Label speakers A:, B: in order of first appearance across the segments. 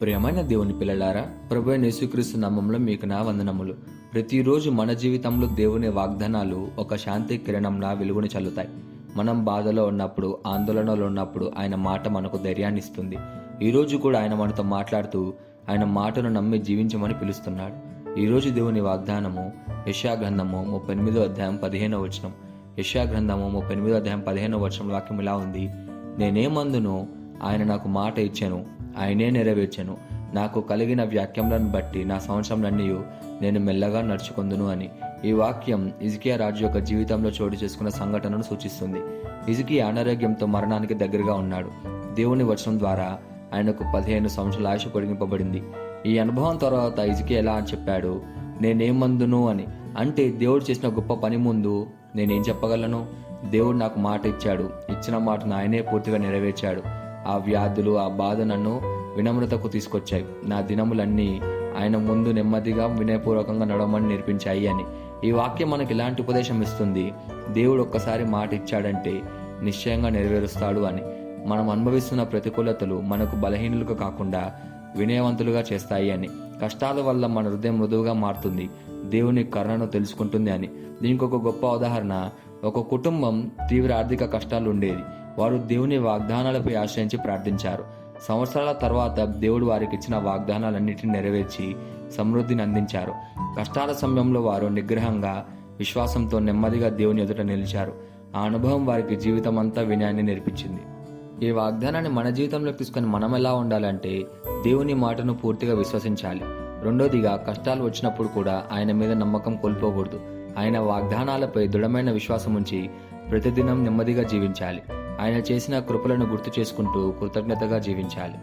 A: ప్రియమైన దేవుని పిల్లలారా ప్రభు యేసుక్రీస్తు నామంలో మీకు నా వందనములు. ప్రతిరోజు మన జీవితంలో దేవుని వాగ్దానాలు ఒక శాంతి కిరణంలా వెలుగుని చల్లుతాయి. మనం బాధలో ఉన్నప్పుడు ఆందోళనలో ఉన్నప్పుడు ఆయన మాట మనకు ధైర్యాన్ని ఇస్తుంది. ఈరోజు కూడా ఆయన మనతో మాట్లాడుతూ ఆయన మాటను నమ్మి జీవించమని పిలుస్తున్నాడు. ఈరోజు దేవుని వాగ్దానము యశాగ్రంథము ముప్పై ఎనిమిదో అధ్యాయం పదిహేనో వచనం. యశాగ్రంథము ముప్పై ఎనిమిదో అధ్యాయం పదిహేనో వచనం వాక్యం ఇలా ఉంది. నేనేమందును ఆయన నాకు మాట ఇచ్చాను. ఆయనే నెరవేర్చెను. నాకు కలిగిన వ్యాఖ్యములను బట్టి నా సంవత్సరంలన్నీ నేను మెల్లగా నడుచుకుందును అని. ఈ వాక్యం ఇజికియా రాజు యొక్క జీవితంలో చోటు చేసుకున్న సంఘటనను సూచిస్తుంది. ఇజికియా అనారోగ్యంతో మరణానికి దగ్గరగా ఉన్నాడు. దేవుని వచనం ద్వారా ఆయనకు పదిహేను సంవత్సరాల ఆయుష పొడిగింపబడింది. ఈ అనుభవం తర్వాత ఇజికియా ఎలా అని చెప్పాడు? నేనేమందును అని. అంటే దేవుడు చేసిన గొప్ప పని ముందు నేనేం చెప్పగలను? దేవుడు నాకు మాట ఇచ్చాడు. ఇచ్చిన మాటను ఆయనే పూర్తిగా నెరవేర్చాడు. ఆ వ్యాధులు ఆ బాధ నన్ను వినమ్రతకు తీసుకొచ్చాయి. నా దినములన్నీ ఆయన ముందు నెమ్మదిగా వినయపూర్వకంగా నడవమని నేర్పించాయి అని. ఈ వాక్యం మనకి ఇలాంటి ఉపదేశం ఇస్తుంది? దేవుడు ఒక్కసారి మాట ఇచ్చాడంటే నిశ్చయంగా నెరవేరుస్తాడు అని. మనం అనుభవిస్తున్న ప్రతికూలతలు మనకు బలహీనులుగా కాకుండా వినయవంతులుగా చేస్తాయి అని. కష్టాల వల్ల మన హృదయం మృదువుగా మారుతుంది. దేవుని కరుణను తెలుసుకుంటుంది అని. దీనికి ఒక గొప్ప ఉదాహరణ ఒక కుటుంబం తీవ్ర ఆర్థిక కష్టాలు ఉండేది వారు దేవుని వాగ్దానాలపై ఆశ్రయించి ప్రార్థించారు. సంవత్సరాల తర్వాత దేవుడు వారికి ఇచ్చిన వాగ్దానాలన్నిటిని నెరవేర్చి సమృద్ధిని అందించారు. కష్టాల సమయంలో వారు నిగ్రహంగా విశ్వాసంతో నెమ్మదిగా దేవుని ఎదుట నిలిచారు. ఆ అనుభవం వారికి జీవితం అంతా వినయాన్ని నేర్పించింది. ఈ వాగ్దానాన్ని మన జీవితంలోకి తీసుకొని మనం ఎలా ఉండాలంటే దేవుని మాటను పూర్తిగా విశ్వసించాలి. రెండోదిగా కష్టాలు వచ్చినప్పుడు కూడా ఆయన మీద నమ్మకం కోల్పోకూడదు. ఆయన వాగ్దానాలపై దృఢమైన విశ్వాసం ఉంచి ప్రతిదినం నెమ్మదిగా జీవించాలి. ఆయన చేసిన కృపలను గుర్తు చేసుకుంటూ కృతజ్ఞతగా జీవించాలి.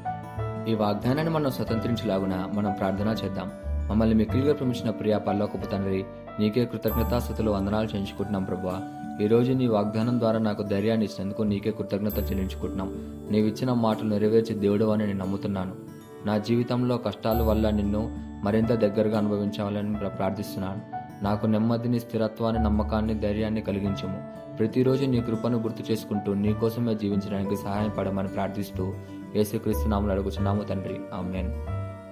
A: ఈ వాగ్దానాన్ని మనం స్వతంత్రించలాగున మనం ప్రార్థన చేద్దాం. మమ్మల్ని మిక్కిలిగా ప్రమించిన ప్రియా పల్లోకపు తండ్రి నీకే కృతజ్ఞతాస్థుతులు వందనాలు చేయించుకుంటున్నాం ప్రభా. ఈ రోజు నీ వాగ్దానం ద్వారా నాకు ధైర్యాన్ని ఇచ్చినందుకు నీకే కృతజ్ఞతలు చెల్లించుకుంటున్నాం. నీవిచ్చిన మాటలు నెరవేర్చి దేవుడు అని నేను నమ్ముతున్నాను. నా జీవితంలో కష్టాల వల్ల నిన్ను మరింత దగ్గరగా అనుభవించాలని ప్ర- ప్రార్థిస్తున్నాను. నాకు నెమ్మదిని స్థిరత్వాన్ని నమ్మకాన్ని ధైర్యాన్ని కలిగించము. ప్రతిరోజు నీ కృపను గుర్తు చేసుకుంటూ నీ కోసమే జీవించడానికి సహాయపడమని ప్రార్థిస్తూ యేసుక్రీస్తు నామలు అడుగుచున్నాము తండ్రి. ఆమెన్.